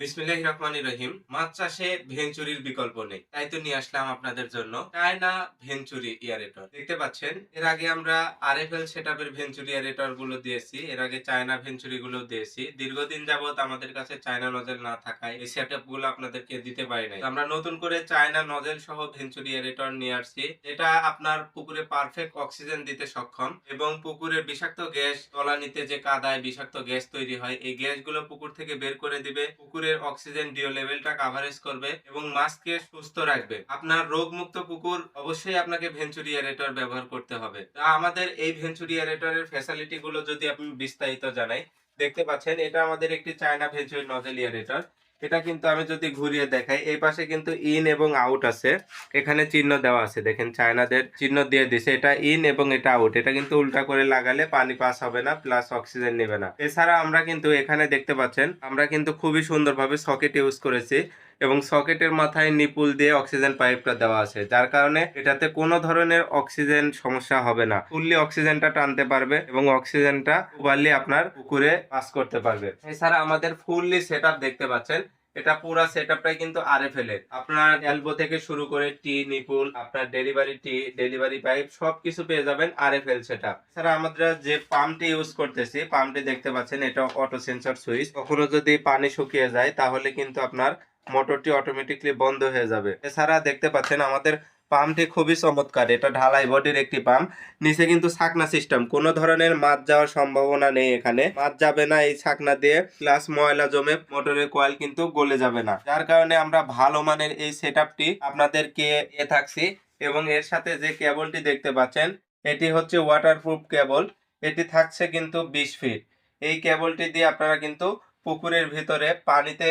রহিম। মাছ চাষে ভেঞ্চুরির বিকল্প নেই। তাই তো নিয়ে আসলাম আপনাদের জন্য চায়না ভেঞ্চুরি ইয়ারেটর। দেখতে পাচ্ছেন, এর আগে আমরা আরএফএল সেটআপের ভেঞ্চুরি ইয়ারেটরগুলো দিয়েছি। এর আগে চায়না ভেঞ্চুরি গুলো দিয়েছি। দীর্ঘদিন যাবত আমাদের কাছে চায়না নজেল না থাকায় এই সেটআপগুলো আপনাদেরকে দিতে পারি নাই। আমরা নতুন করে চায়না নজেল সহ ভেঞ্চুরি ইয়ারেটর নিয়ে আসছি। এটা আপনার পুকুরে পারফেক্ট অক্সিজেন দিতে সক্ষম এবং পুকুরের বিষাক্ত গ্যাস তলানিতে যে কাদায় বিষাক্ত গ্যাস তৈরি হয়, এই গ্যাসগুলো পুকুর থেকে বের করে দিবে। পুকুরের অক্সিজেন ডিও লেভেলটা কাভারেজ করবে এবং মাছকে সুস্থ রাখবে। আপনার রোগমুক্ত পুকুর অবশ্যই আপনাকে ভেঞ্চুরিয়ারেটর ব্যবহার করতে হবে। তা আমাদের এই ভেঞ্চুরিয়ারেটরের ফ্যাসিলিটি গুলো যদি আপনি বিস্তারিত জানাই, দেখতে পাচ্ছেন এটা আমাদের একটি চায়না ভেঞ্চুরি নজেলিয়ারেটর এটা কিন্তু আমি যদি ঘুরিয়ে দেখাই, এই পাশে কিন্তু ইন এবং আউট আছে। এখানে চিহ্ন দেওয়া আছে, দেখেন চায়নাদের চিহ্ন দিয়ে দিছে। এটা ইন এবং এটা আউট এটা কিন্তু উল্টা করে লাগালে পানি পাস হবে না প্লাস অক্সিজেন নেবে না। এছাড়া আমরা কিন্তু এখানে দেখতে পাচ্ছেন, আমরা কিন্তু খুবই সুন্দরভাবে সকেট ইউজ করেছি। এবং সকেটের মাথায় নিপুল দিয়ে অক্সিজেন পাইপটা দেওয়া আছে। যার কারণে এটাতে কোনো ধরনের অক্সিজেন সমস্যা হবে না। ফুললি অক্সিজেনটা টানতে পারবে এবং অক্সিজেনটা প্রপারলি আপনার পুকুরে পাস করতে পারবে। এছাড়া আমাদের ফুললি সেট দেখতে পাচ্ছেন। এটা পুরো সেটআপটাই কিন্তু আরএফএল এর। আপনার এলবো থেকে শুরু করে টি, নিপুল, আপনার ডেলিভারি টি, ডেলিভারি পাইপ সবকিছু পেয়ে যাবেন আরএফএল সেটআপ। এছাড়া আমরা যে পাম্পটি ইউজ করতেছি, পাম্পটি দেখতে পাচ্ছেন, এটা অটো সেন্সর সুইচ। কখনো যদি পানি শুকিয়ে যায়, তাহলে কিন্তু আপনার মোটরটি অটোমেটিকলি বন্ধ হয়ে যাবে। এছাড়া দেখতে পাচ্ছেন আমাদের পাম্পটি খুবই চমৎকার। এটা ঢালাই বডির একটি পাম্প। নিচে কিন্তু ছাকনা সিস্টেম কোনো ধরনের মাছ যাওয়ার সম্ভাবনা নেই এখানে। মাছ যাবে না এই ছাকনা দিয়ে। প্লাস ময়লা জমে মোটরের কয়েল কিন্তু গলে যাবে না। যার কারণে আমরা ভালো মানের এই সেটআপটি আপনাদেরকে এ থাকছি। এবং এর সাথে যে কেবলটি দেখতে পাচ্ছেন, এটি হচ্ছে ওয়াটারপ্রুফ কেবল এটি থাকছে কিন্তু বিশ ফিট এই কেবলটি দিয়ে আপনারা কিন্তু পুকুরের ভিতরে পানিতে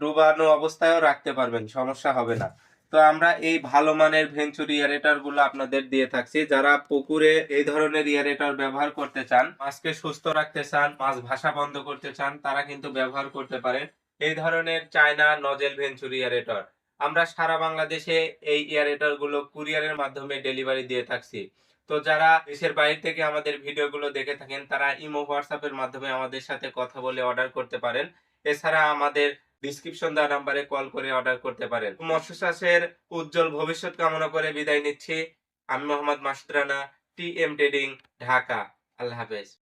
ডুবানো অবস্থায়ও রাখতে পারবেন, সমস্যা হবে না। তো আমরা এই ভালো মানের ভেঞ্চুরি ইয়ারেটারগুলো আপনাদের দিয়ে থাকছি। যারা পুকুরে এই ধরনের ইয়ারেটার ব্যবহার করতে চান, মাছকে সুস্থ রাখতে চান, মাছ ভাষা বন্ধ করতে চান, তারা কিন্তু ব্যবহার করতে পারেন এই ধরনের চায়না নজেল ভেঞ্চুরি ইয়ারেটর আমরা সারা বাংলাদেশে এই ইয়ারেটরগুলো কুরিয়ারের মাধ্যমে ডেলিভারি দিয়ে থাকছি। তো যারা দেশের বাইরে থেকে আমাদের ভিডিওগুলো দেখে থাকেন, তারা ইমো, হোয়াটসঅ্যাপের মাধ্যমে আমাদের সাথে কথা বলে অর্ডার করতে পারেন। এছাড়া আমাদের ডিসক্রিপশন দেওয়া নাম্বারে কল করে অর্ডার করতে পারেন। মৎস্য চাষের উজ্জ্বল ভবিষ্যৎ কামনা করে বিদায় নিচ্ছি। আমি Mohammad Masud Rana T M trading Dhaka. Allah হাফেজ।